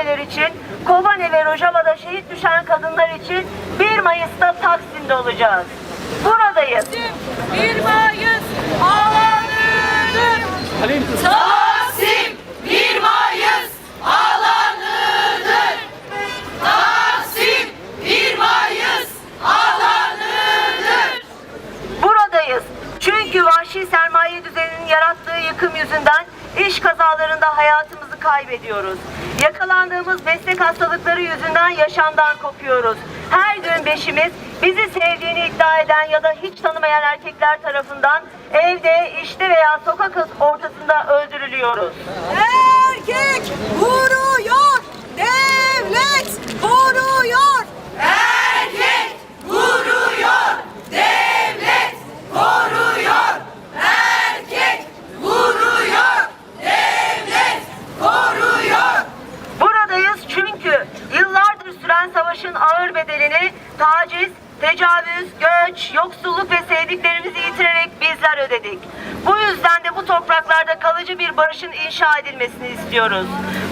aileler için, Kobane ve Rojava'da şehit düşen kadınlar için 1 Mayıs'ta Taksim'de olacağız. Buradayız. 1 Mayıs alanıdır. Taksim 1 Mayıs alanıdır. Taksim 1 Mayıs alanıdır. Buradayız. Çünkü vahşi sermaye düzeninin yarattığı yıkım yüzünden iş kazalarında hayatımızı kaybediyoruz. Yakalandığımız meslek hastalıkları yüzünden yaşamdan kopuyoruz. Her gün beşimiz bizi sevdiğini iddia eden ya da hiç tanımayan erkekler tarafından evde, işte veya sokak ortasında öldürülüyoruz. Süren savaşın ağır bedelini taciz, tecavüz, göç, yoksulluk ve sevdiklerimizi yitirerek bizler ödedik. Bu yüzden de bu topraklarda kalıcı bir barışın inşa edilmesini istiyoruz.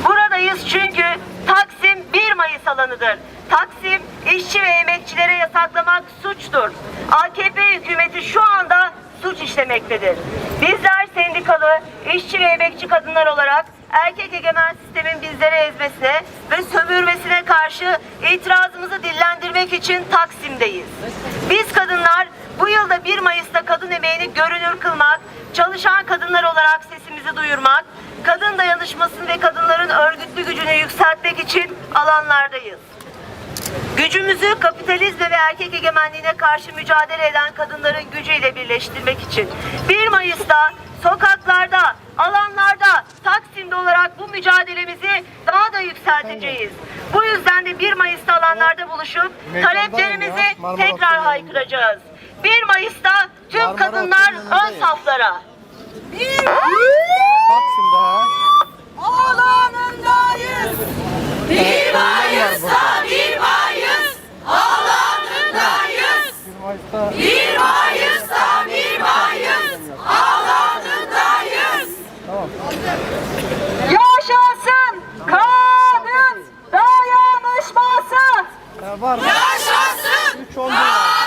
Buradayız çünkü Taksim 1 Mayıs alanıdır. Taksim işçi ve emekçilere yasaklamak suçtur. AKP hükümeti şu anda suç işlemektedir. Bizler sendikalı, işçi ve emekçi kadınlar olarak erkek egemen sistemin bizleri ezmesine ve sömürmesine karşı itirazımızı dillendirmek için Taksim'deyiz. Biz kadınlar bu yılda 1 Mayıs'ta kadın emeğini görünür kılmak, çalışan kadınlar olarak sesimizi duyurmak, kadın dayanışmasını ve kadınların örgütlü gücünü yükseltmek için alanlardayız. Gücümüzü kapitalizme ve erkek egemenliğine karşı mücadele eden kadınların gücüyle birleştirmek için 1 Mayıs'ta sokaklarda, alanlarda, Taksim'de olarak bu mücadelemizi daha da yükselteceğiz. Bu yüzden de 1 Mayıs'ta alanlarda buluşup taleplerimizi tekrar haykıracağız. 1 Mayıs'ta tüm kadınlar ön saflara. Bir Taksim'de 双。啊